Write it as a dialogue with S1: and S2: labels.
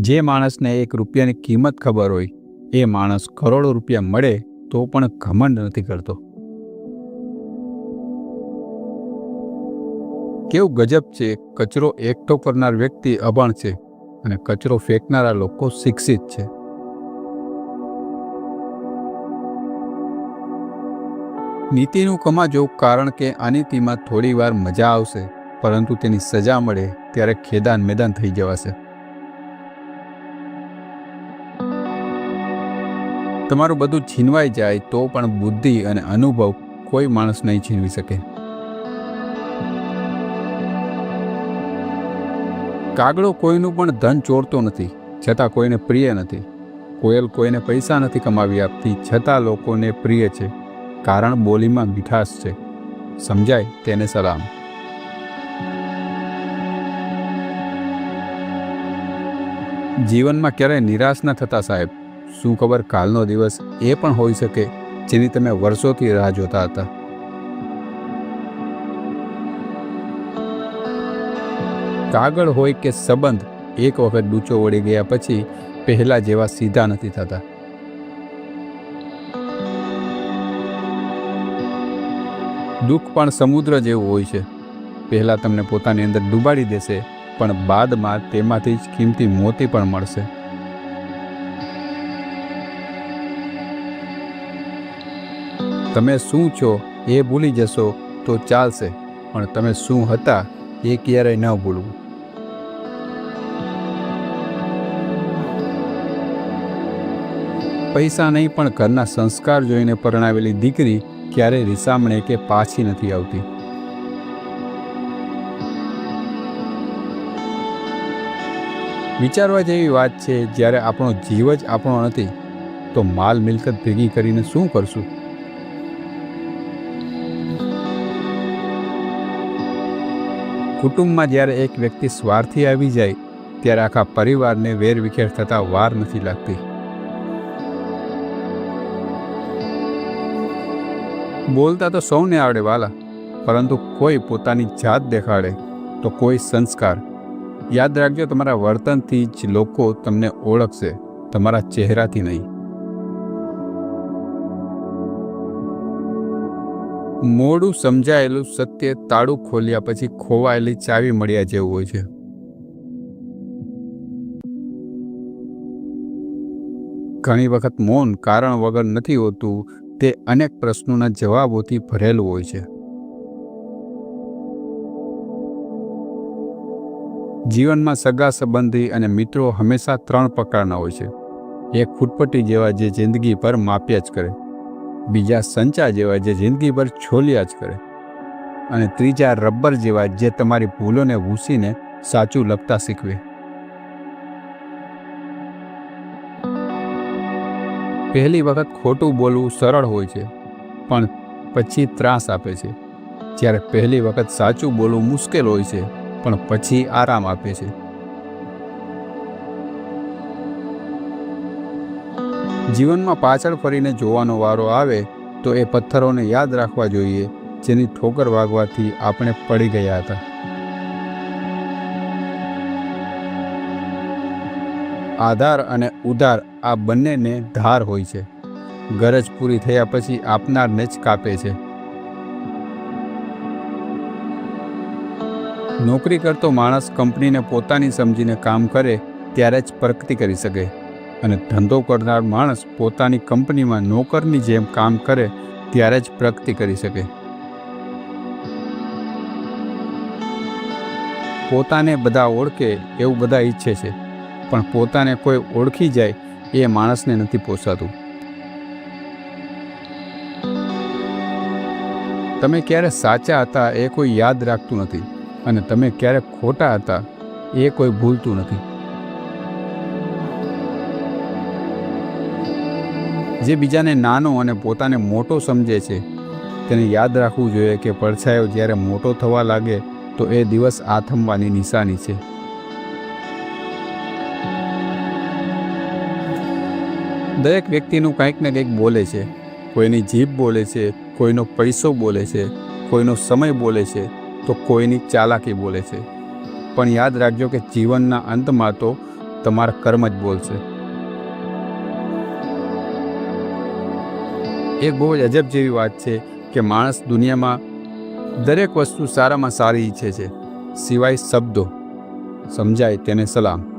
S1: જે માણસને એક રૂપિયાની કિંમત ખબર હોય, એ માણસ કરોડો રૂપિયા મળે તો પણ ઘમંડ નથી કરતો. કેવું ગજબ છે, કચરો એકઠો કરનાર વ્યક્તિ અભણ છે અને કચરો ફેંકનારા લોકો શિક્ષિત છે. નીતિનું કમાજો કારણ કે અનીતિમાં થોડી વાર મજા આવશે, પરંતુ તેની સજા મળે ત્યારે ખેદાન મેદાન થઈ જવાશે. તમારું બધું છીનવાઈ જાય તો પણ બુદ્ધિ અને અનુભવ કોઈ માણસ નહીં છીનવી શકે. કાગડો કોઈનું પણ ધન ચોરતો નથી, છતાં કોઈને પ્રિય નથી. કોયલ કોઈને પૈસા નથી કમાવી આપતી, છતાં લોકોને પ્રિય છે, કારણ બોલીમાં મીઠાશ છે. સમજાય તેને સલામ. જીવનમાં ક્યારેય નિરાશ ન થતા સાહેબ. શું ખબર કાલનો દિવસ એ પણ હોઈ શકે, જેની તમે વર્ષોથી રાહ જોતા હતા? કાગળ હોય કે સંબંધ, એક વખત ડૂચો વળી ગયા પછી પહેલા જેવા સીધા નથી થતા. દુઃખ પણ સમુદ્ર જેવું હોય છે. પહેલાં તમને પોતાની અંદર ડૂબાડી દેશે, પણ બાદમાં તેમાંથી જ કિંમતી મોતી પણ મળશે. તમે શું છો એ ભૂલી જશો તો ચાલશે, પણ તમે શું હતા એ ક્યારેય ન ભૂલવું. પૈસા નહીં, પણ ઘરના સંસ્કાર જોઈને પરણાવેલી દીકરી ક્યારેય રિસામણે કે પાછી નથી આવતી. વિચારવા જેવી વાત છે, જ્યારે આપણો જીવ જ આપણો નથી, તો માલ મિલકત ભેગી કરીને શું કરશું? કુટુંબમાં જ્યારે એક વ્યક્તિ સ્વાર્થી આવી જાય, ત્યારે આખા પરિવારને વેરવિખેર થતાં વાર નથી લાગતી. બોલતા તો સૌને આવડે વાલા, પરંતુ કોઈ પોતાની જાત દેખાડે તો કોઈ સંસ્કાર. યાદ રાખજો, તમારા વર્તનથી જ લોકો તમને ઓળખશે, તમારા ચહેરાથી નહીં. મોડું સમજાયેલું સત્ય તાળું ખોલ્યા પછી ખોવાયેલી ચાવી મળ્યા જેવું હોય છે. ઘણી વખત મૌન કારણ વગર નથી હોતું, તે અનેક પ્રશ્નોના જવાબોથી ભરેલું હોય છે. જીવનમાં સગા સંબંધી અને મિત્રો હંમેશા ત્રણ પ્રકારના હોય છે. એક ફૂટપટ્ટી જેવા જે જિંદગીભર માપ્યા જ કરે. બીજા સંચા જેવા જે જિંદગીભર છોલ્યા જ કરે. અને ત્રીજા રબર જેવા જે તમારી ભૂલોને ભૂસીને સાચું લખતા શીખવે. પહેલી વખત ખોટું બોલવું સરળ હોય છે, પણ પછી ત્રાસ આપે છે. જ્યારે પહેલી વખત સાચું બોલવું મુશ્કેલ હોય છે, પણ પછી આરામ આપે છે. જીવનમાં પાછળ ફરીને જોવાનો વારો આવે તો એ પથ્થરોને યાદ રાખવા જોઈએ, જેની ઠોકર વાગવાથી આપણે પડી ગયા હતા. આધાર અને ઉધાર આ બંનેને ધાર હોય છે. ગરજ પૂરી થયા પછી આપનારને જ કાપે છે. નોકરી કરતો માણસ કંપનીને પોતાની સમજીને કામ કરે, ત્યારે જ પ્રગતિ કરી શકે. અને ધંધો કરનાર માણસ પોતાની કંપનીમાં નોકરની જેમ કામ કરે ત્યારે જ પ્રગતિ કરી શકે. પોતાને બધા ઓળખે એવું બધા ઈચ્છે છે, પણ પોતાને કોઈ ઓળખી જાય એ માણસને નથી પોસાતું. તમે ક્યારે સાચા હતા એ કોઈ યાદ રાખતું નથી અને તમે ક્યારે ખોટા હતા એ કોઈ ભૂલતું નથી. જે બીજાને નાનો અને પોતાને મોટો સમજે છે, તેને યાદ રાખવું જોઈએ કે પડછાયો જ્યારે મોટો થવા લાગે તો એ દિવસ આથમવાની નિશાની છે. દરેક વ્યક્તિનું કંઈક ને કંઈક બોલે છે. કોઈની જીભ બોલે છે, કોઈનો પૈસો બોલે છે, કોઈનો સમય બોલે છે, તો કોઈની ચાલાકી બોલે છે. પણ યાદ રાખજો કે જીવનના અંતમાં તો તમારા કર્મ જ બોલશે. એક બહુ જ અજબ જેવી વાત છે કે માણસ દુનિયામાં દરેક વસ્તુ સારામાં સારી ઈચ્છે છે. સિવાય શબ્દો. સમજાય તેને સલામ.